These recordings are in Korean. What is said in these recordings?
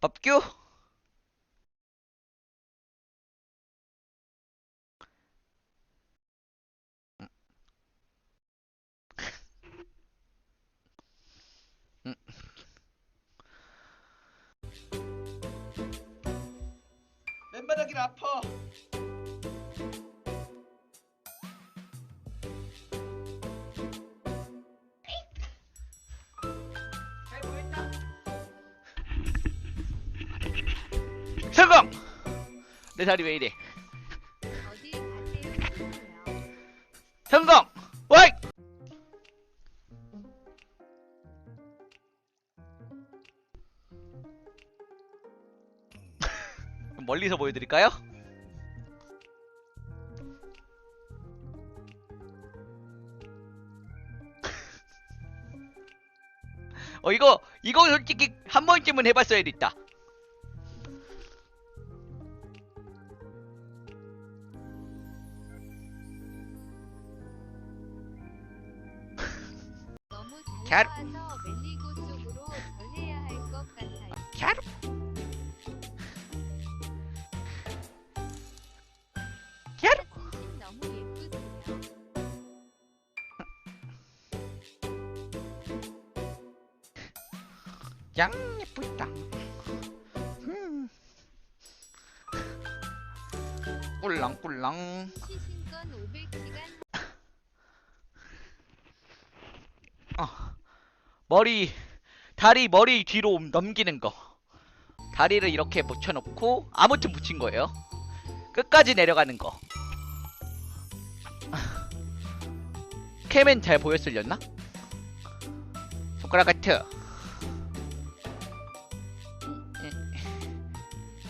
법규? 맨바닥이 아파. 성공! 내 다리 왜 이래? 성공! 와이! 멀리서 보여드릴까요? 어 이거 이거 솔직히 한 번쯤은 해봤어야 됐다. 갸루. 갸루. 갸루. 예쁘세요. 양 예쁘다. 음. 500시간 어. 머리 다리 머리 뒤로 넘기는 거. 다리를 이렇게 붙여놓고 아무튼 붙인 거예요. 끝까지 내려가는 거. 캠엔 잘 보였을렸나? 손가락 하트.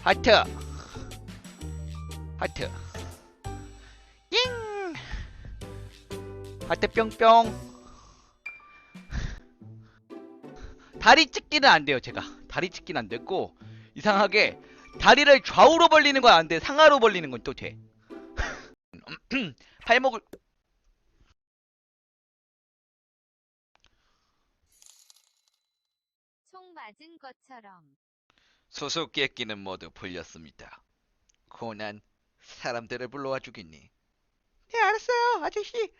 하트. 하트. 잉. 하트 뿅뿅. 다리 찢기는 안 돼요, 제가. 다리 찢기는 안 됐고 이상하게 다리를 좌우로 벌리는 건 안 돼. 상하로 벌리는 건 또 돼. 팔목을 총 맞은 것처럼 수수께끼는 끼는 모두 풀렸습니다. 코난 사람들을 불러와 주겠니? 네, 알았어요, 아저씨.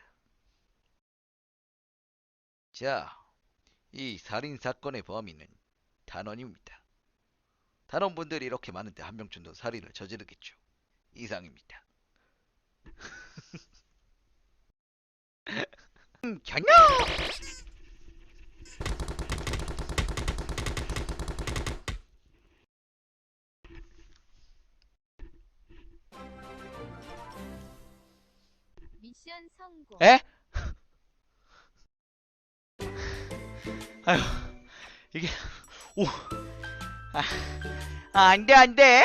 자, 이 살인 사건의 범인은 단원입니다. 단원분들이 이렇게 많은데 한 명쯤도 살인을 저지르겠죠. 이상입니다. 음, 전혀. 미션 성공. 에? 아휴, 이게, 오, 아, 아, 안 돼, 안 돼.